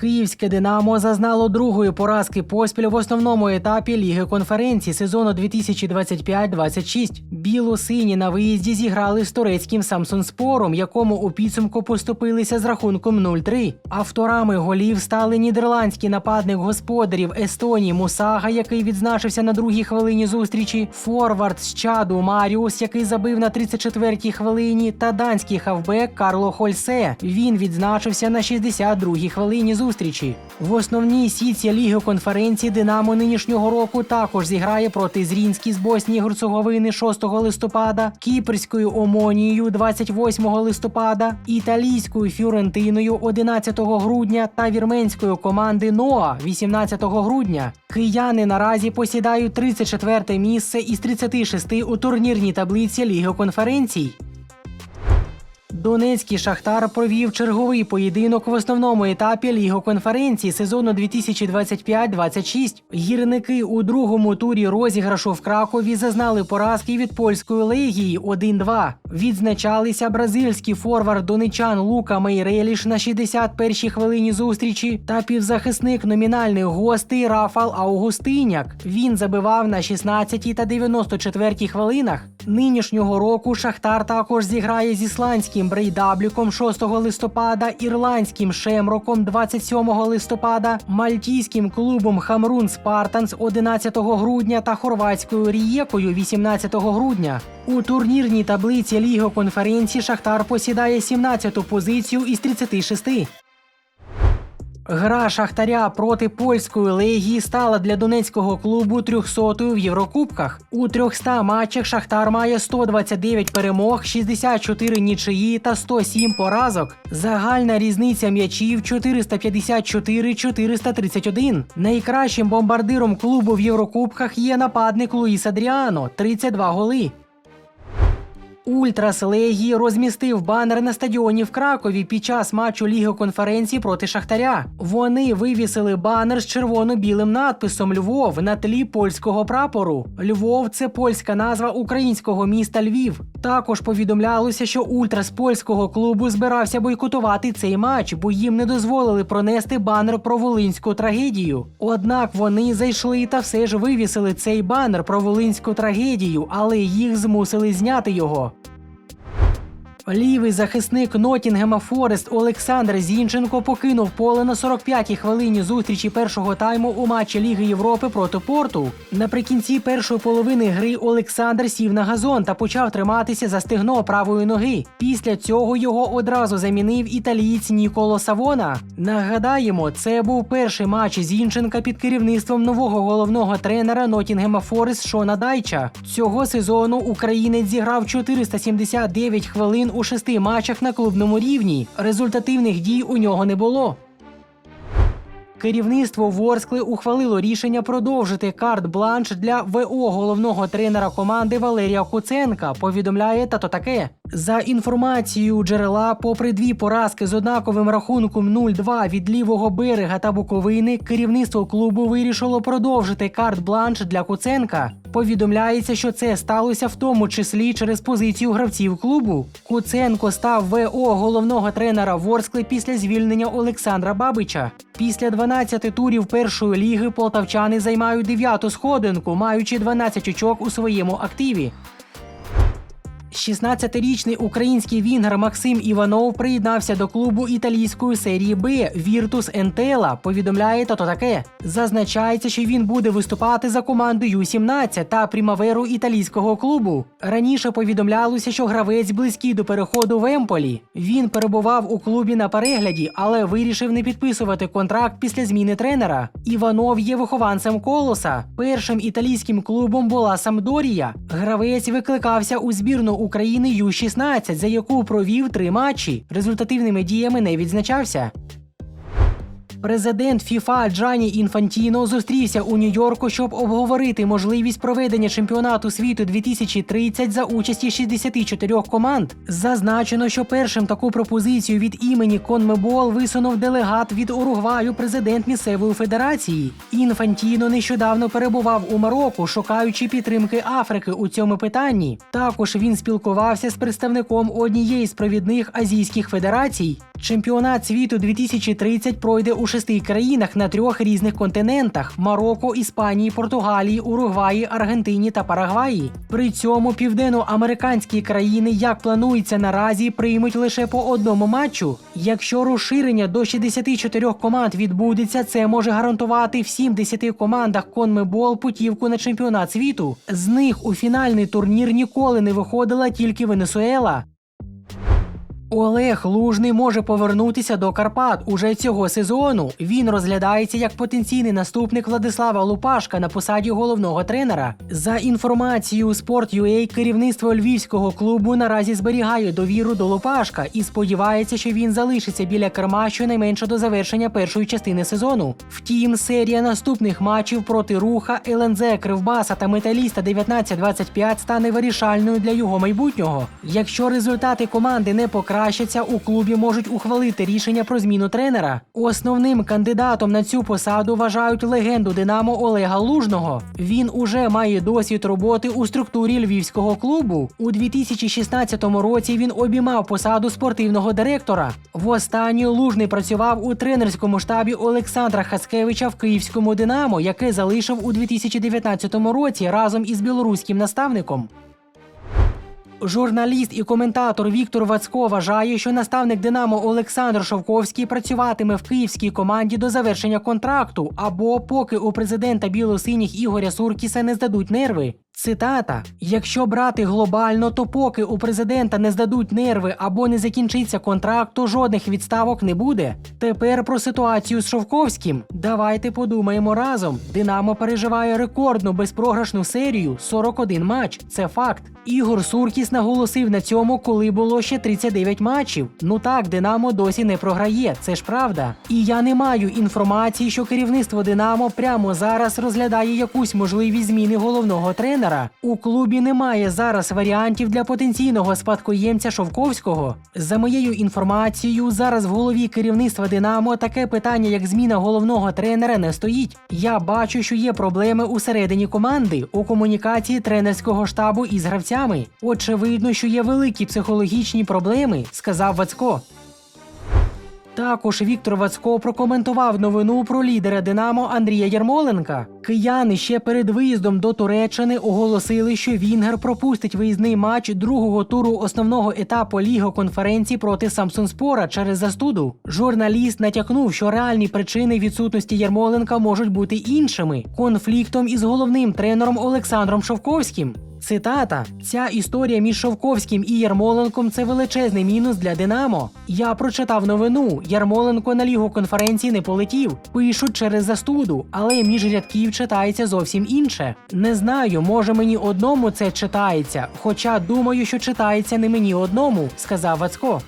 Київське Динамо зазнало другої поразки поспіль в основному етапі Ліги конференцій сезону 2025-26. Біло-сині на виїзді зіграли з турецьким Самсунспором, якому у підсумку поступилися з рахунком 0-3. Авторами голів стали нідерландський нападник господарів Естонії Мусага, який відзначився на другій хвилині зустрічі, форвард з Чаду Маріус, який забив на 34-й хвилині, та данський хавбек Карло Хольсе. Він відзначився на 62-й хвилині зустрічі. В основній сітці Ліги конференції Динамо нинішнього року також зіграє проти Зрінській з Боснії Герцеговини 6 листопада, Кіпрською Омонією 28 листопада, італійською Фюрентиною 11 грудня та вірменською команди Ноа 18 грудня. Кияни наразі посідають 34 місце із 36 у турнірній таблиці Ліги конференцій. Донецький Шахтар провів черговий поєдинок в основному етапі Ліги конференції сезону 2025-26. Гірники у другому турі розіграшу в Кракові зазнали поразки від польської легії 1-2. Відзначалися бразильський форвард донечан Лука Мейреліш на 61-й хвилині зустрічі та півзахисник номінальних гостей Рафал Аугустиняк. Він забивав на 16 та 94 хвилинах. Нинішнього року Шахтар також зіграє з ісландським Брейдабліком 6 листопада, ірландським Шемроком 27 листопада, мальтійським клубом Хамрун Спартанс 11 грудня та хорватською Рієкою 18 грудня. У турнірній таблиці Ліги конференції Шахтар посідає 17-ту позицію із 36. Гра Шахтаря проти польської легії стала для донецького клубу 300-ю в Єврокубках. У 300 матчах Шахтар має 129 перемог, 64 нічиї та 107 поразок. Загальна різниця м'ячів 454-431. Найкращим бомбардиром клубу в Єврокубках є нападник Луїс Адріано 32 голи. Ультрас Легії розмістив банер на стадіоні в Кракові під час матчу Ліги конференції проти Шахтаря. Вони вивісили банер з червоно-білим надписом Львов на тлі польського прапору. Львов це польська назва українського міста Львів. Також повідомлялося, що ультрас польського клубу збирався бойкотувати цей матч, бо їм не дозволили пронести банер про волинську трагедію. Однак вони зайшли та все ж вивісили цей банер про волинську трагедію, але їх змусили зняти його. Лівий захисник Нотінгема Форест Олександр Зінченко покинув поле на 45-й хвилині зустрічі першого тайму у матчі Ліги Європи проти Порту. Наприкінці першої половини гри Олександр сів на газон та почав триматися за стегно правої ноги. Після цього його одразу замінив італієць Ніколо Савона. Нагадаємо, це був перший матч Зінченка під керівництвом нового головного тренера Нотінгема Форест Шона Дайча. Цього сезону українець зіграв 479 хвилин у шести матчах на клубному рівні. Результативних дій у нього не було. Керівництво Ворскли ухвалило рішення продовжити карт-бланш для ВО головного тренера команди Валерія Куценка. Повідомляє тато таке. За інформацією джерела, попри дві поразки з однаковим рахунком 0-2 від лівого берега та Буковини, керівництво клубу вирішило продовжити карт-бланш для Куценка. Повідомляється, що це сталося в тому числі через позицію гравців клубу. Куценко став ВО головного тренера Ворскли після звільнення Олександра Бабича. Після 12 турів першої ліги полтавчани займають дев'яту сходинку, маючи 12 очок у своєму активі. 16-річний український вінгер Максим Іванов приєднався до клубу італійської серії Б Віртус Ентела. Повідомляє тато таке. Зазначається, що він буде виступати за команду Ю-17 та прімаверу італійського клубу. Раніше повідомлялося, що гравець близький до переходу в Емполі. Він перебував у клубі на перегляді, але вирішив не підписувати контракт після зміни тренера. Іванов є вихованцем колоса. Першим італійським клубом була Самдорія. Гравець викликався у збірну України Ю-16, за яку провів три матчі. Результативними діями не відзначався. Президент ФІФА Джані Інфантіно зустрівся у Нью-Йорку, щоб обговорити можливість проведення чемпіонату світу 2030 за участі 64 команд. Зазначено, що першим таку пропозицію від імені Конмебол висунув делегат від Уругваю, президент місцевої федерації. Інфантіно нещодавно перебував у Марокко, шукаючи підтримки Африки у цьому питанні. Також він спілкувався з представником однієї з провідних азійських федерацій. Чемпіонат світу 2030 пройде у шести країнах на трьох різних континентах: Марокко, Іспанії, Португалії, Уругваї, Аргентині та Парагваї. При цьому південноамериканські країни, як планується наразі, приймуть лише по одному матчу. Якщо розширення до 64 команд відбудеться, це може гарантувати всім 10 командах Конмебол путівку на чемпіонат світу. З них у фінальний турнір ніколи не виходила тільки Венесуела. Олег Лужний може повернутися до Карпат уже цього сезону. Він розглядається як потенційний наступник Владислава Лупашка на посаді головного тренера. За інформацією Sport.ua, керівництво львівського клубу наразі зберігає довіру до Лупашка і сподівається, що він залишиться біля керма щонайменше до завершення першої частини сезону. Втім, серія наступних матчів проти руха, ЛНЗ, Кривбаса та Металіста 19-25 стане вирішальною для його майбутнього. Якщо результати команди не покращаться, у клубі можуть ухвалити рішення про зміну тренера. Основним кандидатом на цю посаду вважають легенду Динамо Олега Лужного. Він уже має досвід роботи у структурі львівського клубу. У 2016 році він обіймав посаду спортивного директора. Востаннє Лужний працював у тренерському штабі Олександра Хацкевича в Київському Динамо, яке залишив у 2019 році разом із білоруським наставником. Журналіст і коментатор Віктор Вацько вважає, що наставник Динамо Олександр Шовковський працюватиме в київській команді до завершення контракту, або поки у президента білосиніх Ігоря Суркіса не здадуть нерви. Цитата: якщо брати глобально, то поки у президента не здадуть нерви або не закінчиться контракт, то жодних відставок не буде. Тепер про ситуацію з Шовковським. Давайте подумаємо разом. Динамо переживає рекордну безпрограшну серію 41 матч. Це факт. Ігор Суркіс наголосив на цьому, коли було ще 39 матчів. Ну так, Динамо досі не програє, це ж правда. І я не маю інформації, що керівництво Динамо прямо зараз розглядає якусь можливість зміни головного тренера. У клубі немає зараз варіантів для потенційного спадкоємця Шовковського. За моєю інформацією, зараз в голові керівництва Динамо таке питання, як зміна головного тренера, не стоїть. Я бачу, що є проблеми усередині команди у комунікації тренерського штабу із гравцями. Очевидно, що є великі психологічні проблеми, сказав Вацько. Також Віктор Вацько прокоментував новину про лідера Динамо Андрія Ярмоленка. Кияни ще перед виїздом до Туреччини оголосили, що Вінгер пропустить виїзний матч другого туру основного етапу Ліги конференції проти Самсунспора через застуду. Журналіст натякнув, що реальні причини відсутності Ярмоленка можуть бути іншими конфліктом із головним тренером Олександром Шовковським. Цитата: ця історія між Шовковським і Ярмоленком це величезний мінус для Динамо. Я прочитав новину. Ярмоленко на лігу конференції не полетів. Пишуть через застуду, але між рядків читається зовсім інше. Не знаю, може мені одному це читається, хоча думаю, що читається не мені одному, сказав Вацько.